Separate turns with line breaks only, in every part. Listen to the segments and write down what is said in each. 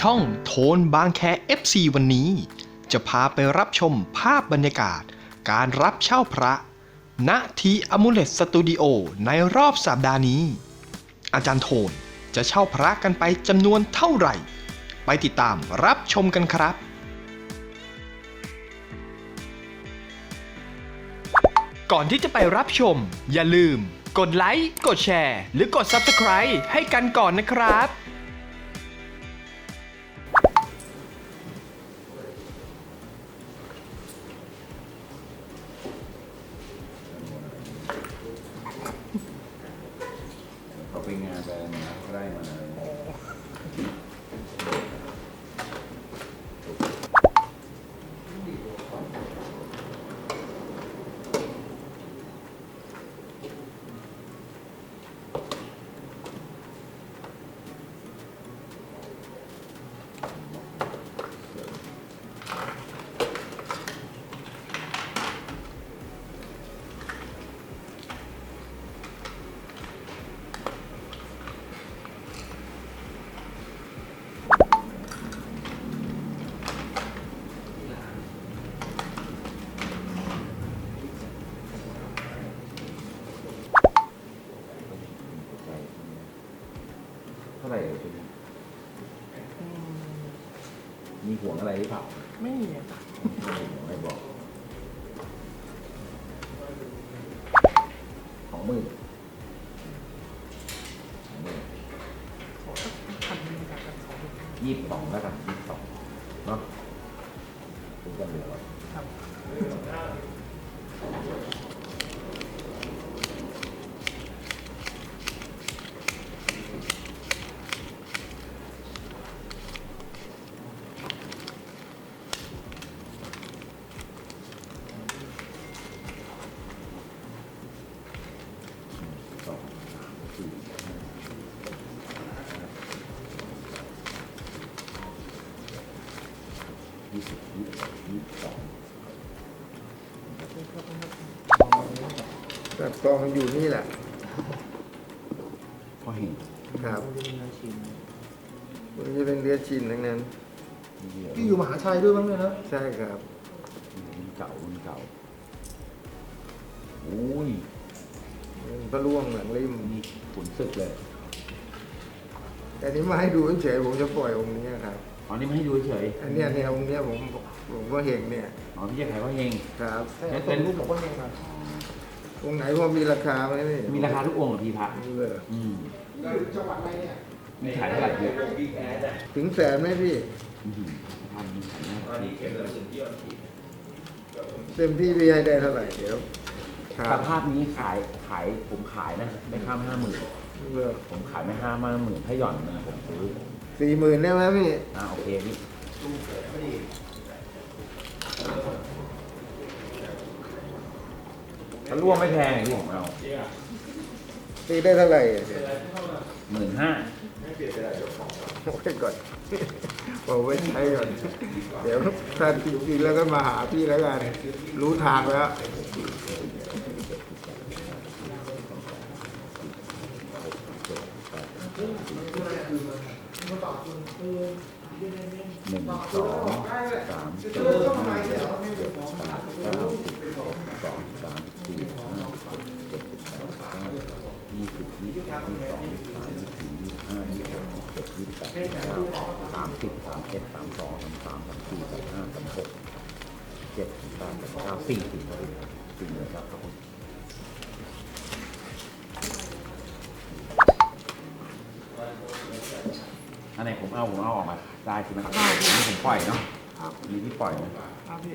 ช่องโทนบางแค FC วันนี้ จะพาไปรับชมภาพบรรยากาศ การรับเช่าพระ ณทีอมูเลตสตูดิโอในรอบสัปดาห์นี้ อาจารย์โทนจะเช่าพระกันไปจำนวนเท่าไหร่ ไปติดตามรับชมกันครับก่อนที่จะไปรับชม อย่าลืม กดไลค์ กดแชร์ หรือกด Subscribe ให้กันก่อนนะครับ
ห่วงอะไรหรือเปล่า
ไม่มีอะ
ไม่บอก ของมือของมือ
ขอสักพันหนึงจากกันขอดู
ยี่สิบสองแล้วกันยี่สิบสองเนาะคุณจะเหลือ
ครับ
สองสามสี่ห้ายี่สิบยี่สิบเอ็ดยี่สิบสอง
แบบกองอยู่นี่แหละ
พอเห็น
ครับมันจะเป็นเรือจีนทั้งนั้น
พี่อยู่มหาชัยด้วยบ้างไหมนะ
ใช่ครับ
รุ่นเก่ารุ่นเก่าอุ้ย
มันพระล่วงหลังริม
นี่ขุนศึกเลย
แต่นี้มาให้ดูเฉยๆผมจะปล่อยองค์นี้ครับ
อ๋อนี่ไม่ให้ดูเฉย
อันเนี้ยเนี่ยองค์เนี้ยผมผมก็เห็นเนี่ย
อ๋อพี่จะขายพ่อเฮง
ครับ
ใช่เอาส่งรูปหลวงพ่อเองครับ
องค์ไหนพอมีราคาไหมนี่
มีราคาทุกองค์เหรอพี่พระ
เลย
อืม
จังหวัดอะไรเนี่ย
มีขายเท่าไหร่พี่
ถึงแสนไหมพี่
อื้อหือพันมีขายเท่าไหร่
เต็มที่พี่ให้ได้เท่าไหร่เดี๋ยวค
ส
รับ
ภาพนี้ขายขายผมขายนะไม่ข้ามห้าหมื่น
เลือก
ผมขายไม่ห้าห้าหมื่นถ้าหย่อนนะผมซื้อ
สี่หมื่นได้ไหมพี่
อ่าโอเคพี่ ถ้าร่วมไม่แพงพี่ผมเอา
ตีได้เท่าไหร่
หมื่นห้า
โอ้ยก่อนผมไว้ใช้ก่อน เดี๋ยวถ้าจริงๆแล้วก็มาหาพี่แล้วกัน รู้ทางแล้ว
หนึ่งสองสามสี่ห้าหกเจ็ดแปดเก้าสิบสองสองสามสี่ห้าหกเจ็ดแปดเก้ายี่สิบยี่สิบสองยี่สิบสามยี่สิบสี่ยี่สิบห้ายี่สิบหกยี่สิบเจ็ดยี่สิบแปดยี่สิบเก้าสามสิบสามเอ็ดสามสองสามสามสามสี่สามห้าสามหกเจ็ดสามแปดสามเก้าสี่สิบสี่เลยครับขอบคุณอันไหนผม เอาผมเอาออกมาได้ใช่ไหมครับอันนี้ผมปล่อยเนาะ
ครับ
มีที่ปล่อยนะ
ครับพี่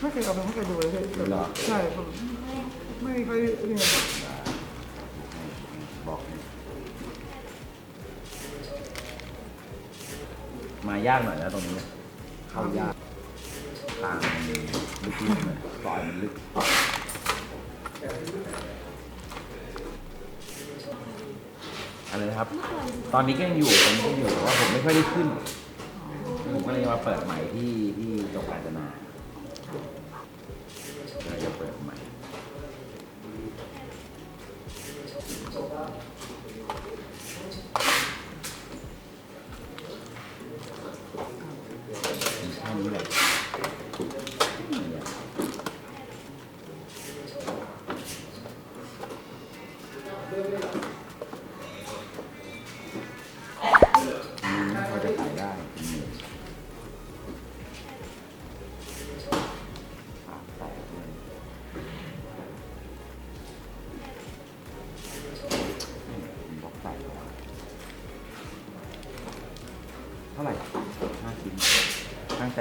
ไม่เคยเอาไปไม่เคยดูเลยพี่
เหรอ
ใช่ผมไม่ค่อยเนี่ย
บอกเลยมายากหน่อยนะตรงนี้ เข้ายากทาง มันลึกๆน่อยซอยมันลึกอะไรนะครับ ตอนนี้ก็ยังอยู่ตอนนี้ก็ยังอยู่แต่ว่าผมไม่ค่อยได้ขึ้น ผมก็เลยมาเปิดใหม่ที่ที่ตรงกาญจนา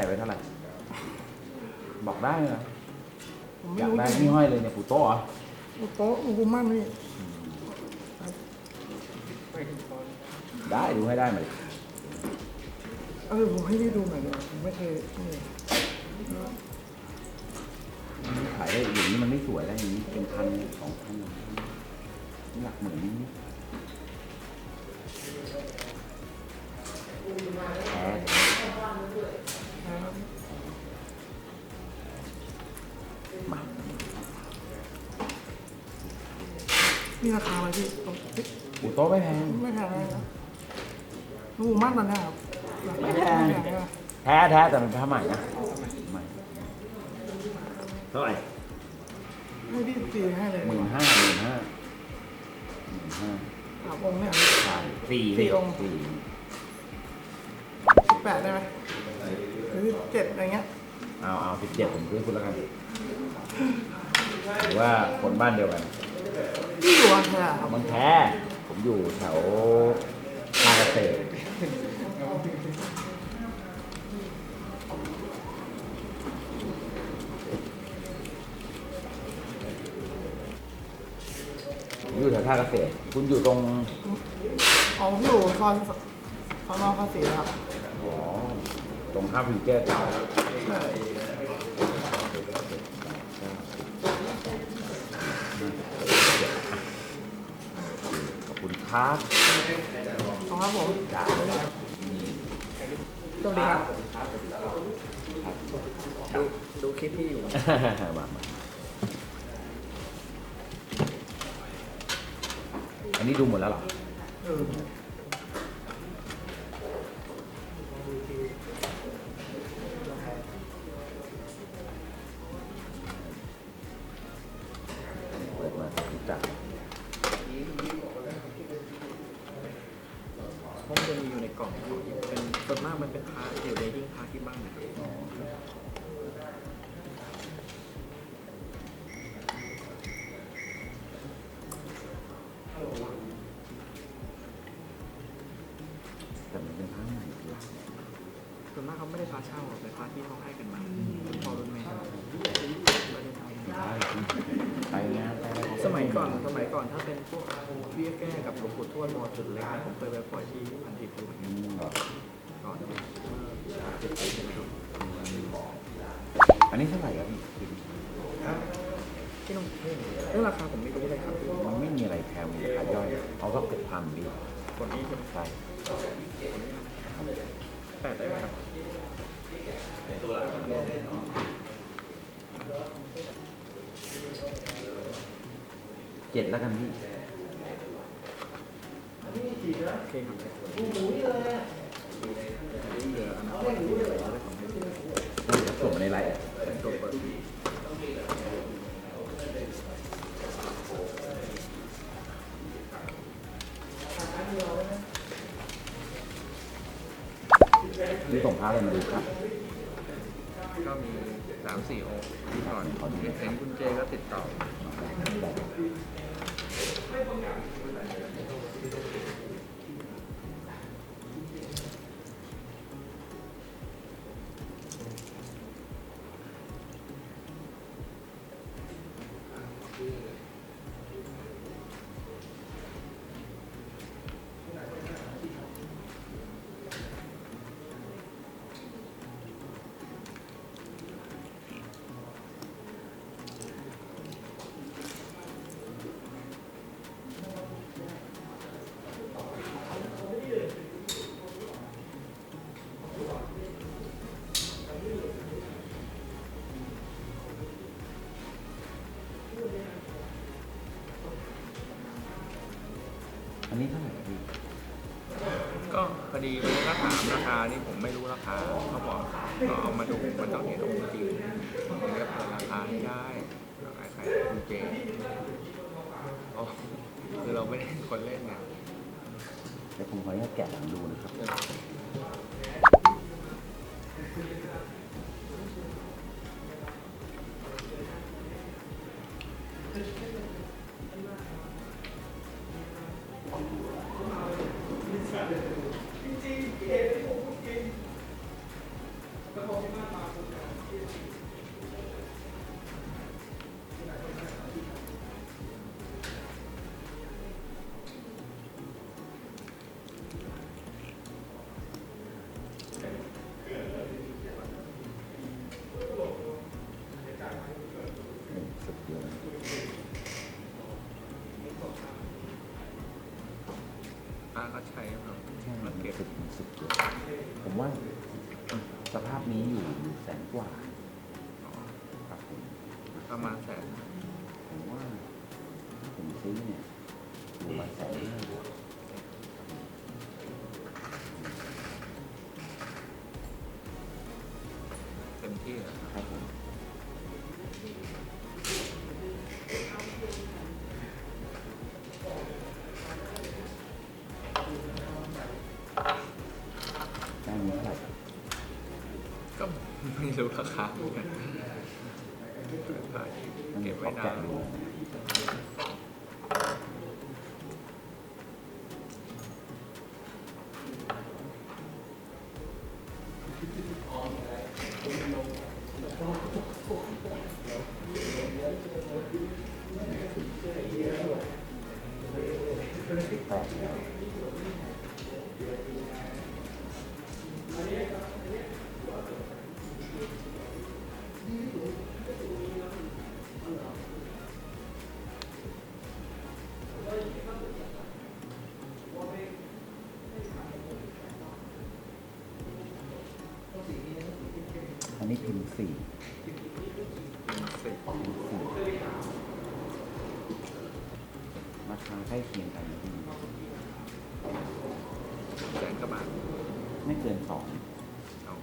ไว้เท่าไหร่ บอกได้เหรอ
ผมไม่
อยาก
รู้
ได้
จริ
นี่
ง
ห้อยเลยเนี่ยปูโต้เหรอ
โต๊ะอุกุมั่นนี่
ได้ดูให้ได้ไหม
เออผมให้พี่ดูหน่อยเลยผมไม่เคยนี่
ขายได้อย่างนี้มันไม่สวยแล้วอย่างนี้เป็นพันสองพันหลักหมื่นนี่แพ้ม
มีราคาไหมพี่ตรง
ปูโต้ไม่แพง
ไม่แพงเลยนะอุกุมั่นมันนะครับ
ไม่แพง
ไม่แพงนะ
แท้แท้แต่มันเป็นผ้าใหม่นะใหม่เท่าไหร่
ให้พี่ตีให้เลย
หมื่นห้าหมื่นห้าหมื่นห้า
สามองค์เนี่ย
ใช่สี่
สี่องค์
สี่
สิบแปดได้ไหมหรือเจ็ดอะไรเงี้ย
เอาเอาสิบเจ็ดผมซื้อคุณแล้วกันหรือว่าคนบ้านเดียวกัน
พี่อยู่วันแค่ครับ
มันแท้ผมอยู่แถวท่าเกษตรผมอยู่แถวท่าเกษตร คุณอยู่ตรง
อ๋อพี่อยู่ซอยซอยนอภาษีครับ
อ๋อ ตรงข้ามฟิวเจอร์เก่า
ใช่
ขอบ คุณครับ
ขอบครับผม
จ้า
สวัสดีครับ ดูดูคลิปที่อยู่
มามาอันนี้ดูหมดแล้วเหรอ
เอ
ไปงานไปอะไร
สมัยก่อนสมัยก่อนถ้าเป็นพวกเบี้ยแก้กับหลวงปู่ทวดมอจุดเล็กนะผมเคยไปปล่อยที่พันทิพย์ดู
อืมเหรอ
ก่อน
อันนี้เท่าไหร่ครับพี่
ที่น้องเรื่องราคาผมไม่รู้เลยครับ
มันไม่มีอะไรแพงมีราคาย่อยเอาสักหกพันดี
คนนี้จะ
ใช่
แปดได้ไหมครับ
เจ็ดแล้วกันพี่
โอเคครับเหลืออันนั้นเหลืออะไรของไม่
เดี๋ยวส่งมาในไลน์ส่ง
เปิด
นี่ส่งพาอะไรมาดูครับ
ผมไม่รู้ราคาเขาบอกเอามาดูมันต้องเห็นองค์จริงมันก็เปิดราคาให้ได้ใครใครคุณเจคือเราไม่ได้เป็นคนเล่น
เดี๋ยวผมขออนุญาตแกะหลังดูนะครับ
ก
ว่าครับผม
ประมาณแสน
ผมว่าถ้าผมซื้อเนี่ยอยู่ประมาณแสนห้า
เต็มที่แล้วครับ
ครับผมได้ ไม่
รู้ราคาเหมือนกันขาย
มัน
เก็บไว้นาน
แปด อันนี้พิมพ์สี่
สิบ
พิมพ์สี่ราคาใกล้เคียงกันนะพี่
แสนกว่าบาท
ไม่เกินสอง
เอา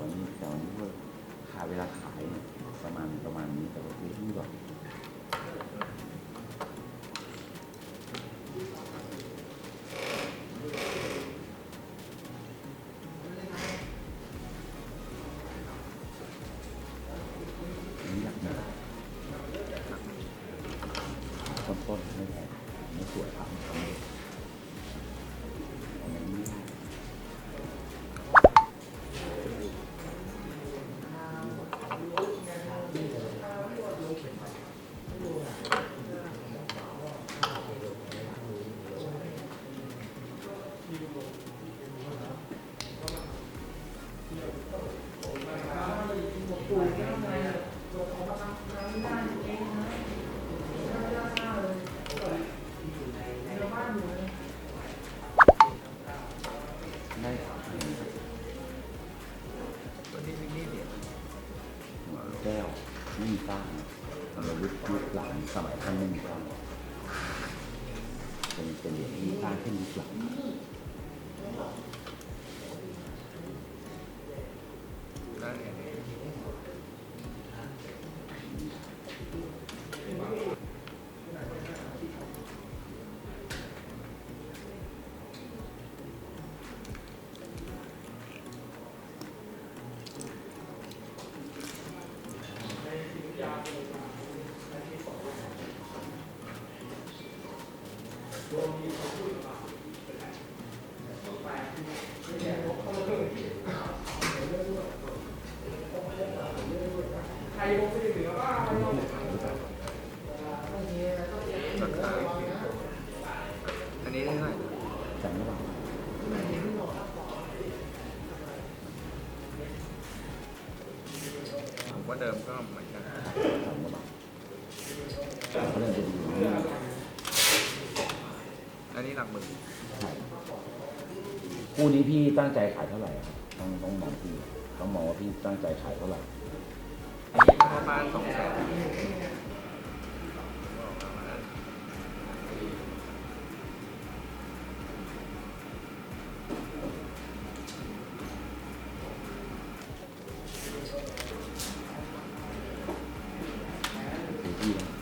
วันนี้แต่วันนี้ก็ขาย เวลาขายเนี่ยประมาณประมาณนี้แต่ว่าซื้อที่แบบ ไว่าเดิม
ก็เหมือนกัน
จำไม่ได้เขาเริ่มจะดีนี่
อันนี้หลักหมื่น
ใช่คู่นี้พี่ตั้งใจขายเท่าไหร่ครับต้องต้องมองพี่ต้องมองว่าพี่ตั้งใจขายเท่าไหร่
อันนี้ประมาณสองแสน you.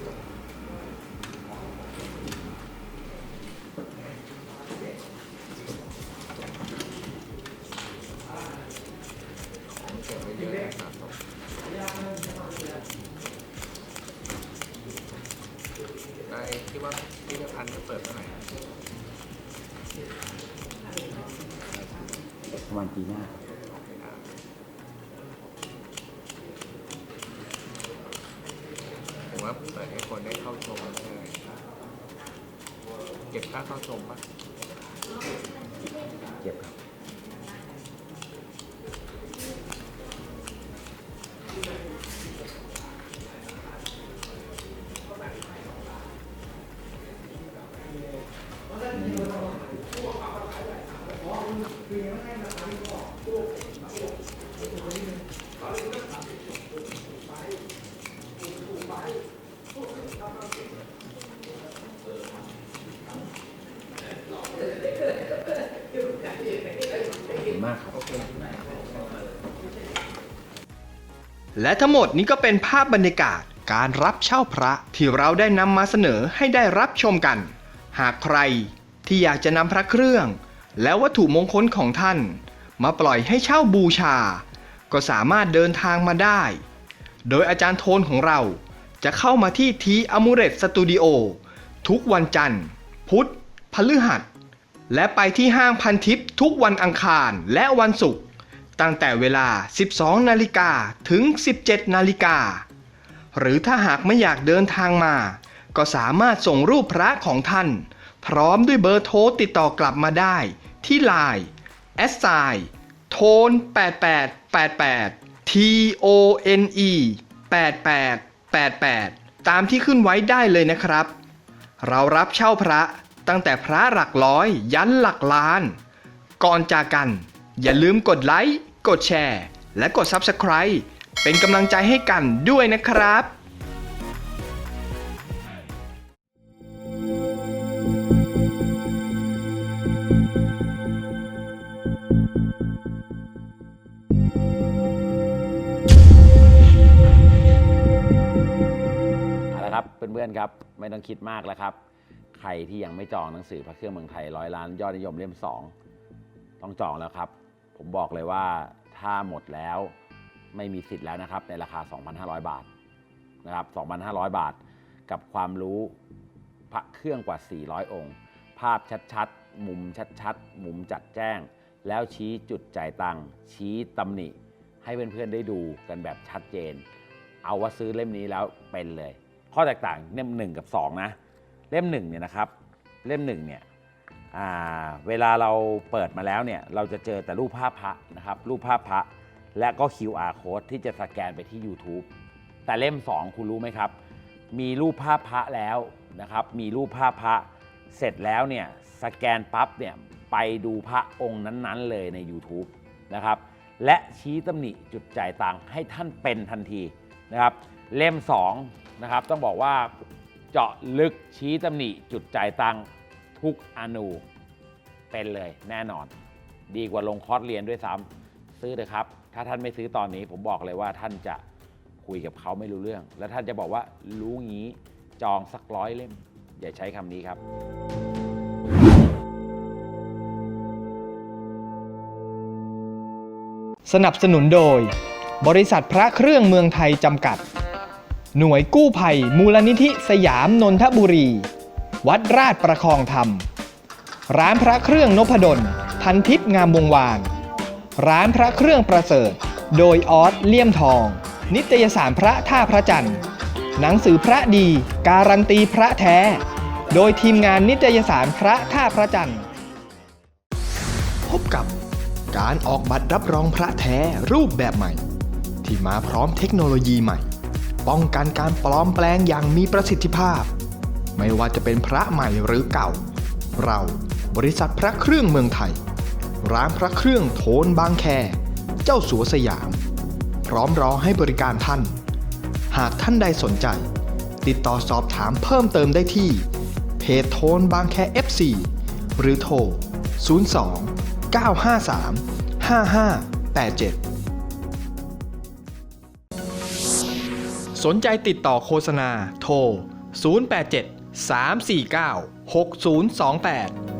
และทั้งหมดนี้ก็เป็นภาพบรรยากาศการรับเช่าพระที่เราได้นำมาเสนอให้ได้รับชมกัน หากใครที่อยากจะนำพระเครื่อง และวัตถุมงคลของท่าน มาปล่อยให้เช่าบูชา ก็สามารถเดินทางมาได้ โดยอาจารย์โทนของเราจะเข้ามาที่ทีอมูเรตสตูดิโอทุกวันจันทร์ พุธพฤหัส และไปที่ห้างพันทิปทุกวันอังคารและวันศุกร์ ตั้งแต่เวลา 12 นาฬิกาถึง 17 นาฬิกา หรือถ้าหากไม่อยากเดินทางมา ก็สามารถส่งรูปพระของท่าน พร้อมด้วยเบอร์โทรติดต่อกลับมาได้ที่ไลน์ s i โทน8888 T O N E 8888 ตามที่ขึ้นไว้ได้เลยนะครับ เรารับเช่าพระตั้งแต่พระหลักร้อยยันหลักล้าน ก่อนจากกัน อย่าลืมกดไลค์ กดแชร์ และกด Subscribe เป็นกำลังใจให้กันด้วยนะครับ
เอาละครับเพื่อนๆครับไม่ต้องคิดมากแล้วครับ ใครที่ยังไม่จองหนังสือพระเครื่องเมืองไทยร้อยล้านยอดนิยมเล่ม 2 ต้องจองแล้วครับ ผมบอกเลยว่าถ้าหมดแล้วไม่มีสิทธิ์แล้วนะครับ ในราคา 2,500 บาทนะครับ 2,500 บาท กับความรู้พระเครื่องกว่า 400 องค์ ภาพชัดๆ มุมชัดๆ มุมจัดแจ้ง แล้วชี้จุดจ่ายตังค์ชี้ตำหนิ ให้เพื่อนๆได้ดูกันแบบชัดเจน เอาว่าซื้อเล่มนี้แล้วเป็นเลย ข้อแตกต่างเล่มหนึ่งกับสองนะ เล่มหนึ่งเนี่ยนะครับ เล่มหนึ่งเนี่ย เวลาเราเปิดมาแล้วเนี่ยเราจะเจอแต่รูปภาพพระนะครับรูปภาพพระและก็ QR code ที่จะสแกนไปที่ YouTube แต่เล่ม 2 คุณรู้ไหมครับ มีรูปภาพพระแล้วนะครับ มีรูปภาพพระเสร็จแล้วเนี่ยสแกนปั๊บเนี่ยไปดูพระองค์นั้นๆ เลยใน YouTube นะครับและชี้ตำหนิจุดจ่ายตังค์ให้ท่านเป็นทันทีนะครับเล่ม2นะครับต้องบอกว่าเจาะลึกชี้ตำหนิจุดจ่ายตังค์ ทุกอนูเป็นเลยแน่นอน ดีกว่าลงคอร์สเรียนด้วยซ้ำซื้อเลยครับ ถ้าท่านไม่ซื้อตอนนี้ผมบอกเลยว่าท่านจะคุยกับเขาไม่รู้เรื่อง แล้วท่านจะบอกว่ารู้งี้จองสักร้อยเล่ม อย่าใช้คำนี้ครับ
สนับสนุนโดย บริษัทพระเครื่องเมืองไทยจำกัด หน่วยกู้ภัยมูลนิธิสยามนนทบุรี วัดราชประคองธรรม ร้านพระเครื่องนพดล พันทิพย์งามวงวาน ร้านพระเครื่องประเสริฐ โดยออสเลี่ยมทอง นิตยสารพระท่าพระจันทร์ หนังสือพระดี การันตีพระแท้ โดยทีมงานนิตยสารพระท่าพระจันทร์ พบกับการออกบัตรรับรองพระแท้รูปแบบใหม่ ที่มาพร้อมเทคโนโลยีใหม่ ป้องกันการปลอมแปลงอย่างมีประสิทธิภาพ ไม่ว่าจะเป็นพระใหม่หรือเก่า เราบริษัทพระเครื่องเมืองไทย ร้านพระเครื่องโทนบางแค เจ้าสัวสยาม พร้อมรอให้บริการท่าน หากท่านใดสนใจ ติดต่อสอบถามเพิ่มเติมได้ที่ เพจโทนบางแค FC หรือโทร 02 953 5587 สนใจติดต่อโฆษณาโทร 087 349 6028